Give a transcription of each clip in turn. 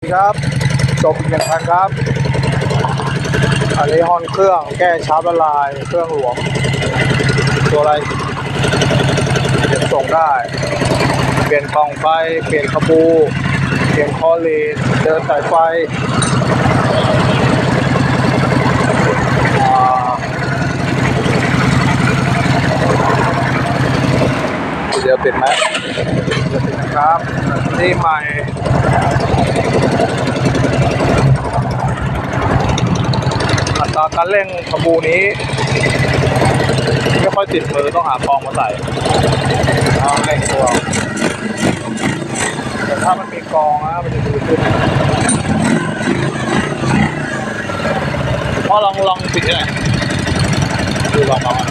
ครับจบกหนึ่งพันครับ อันนี้ฮอนเครื่องแก้ชาร์ปละลายเครื่องหลวง ตัวอะไรเก็บส่งได้ เปลี่ยนกล่องไฟ เปลี่ยนขบู เปลี่ยนคอลีดเดินสายไฟอ่าเดี๋ยวปิดไหมเดียวปิดนะครับนี่ใหม่อัตราการเร่งขบูนี้ไม่ค่อยติดมือต้องหากองมาใส่เอาเร่งตัวแต่ถ้ามันมีกองนะมันจะดีขึ้นพ่อลองลองปิดหน่อยดูลองลองอะ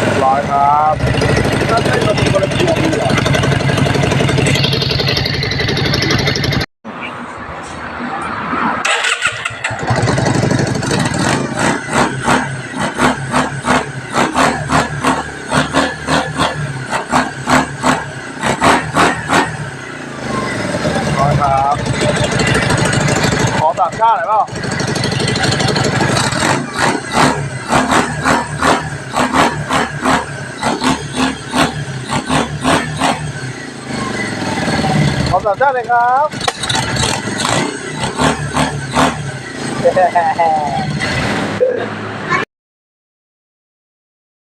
เรียบร้ อยครับน่าจะเป็นคนละตัวดีอะร้อยครับ ขอสามชาติหน่อยเปล่า ขอสามชาติเลยครับ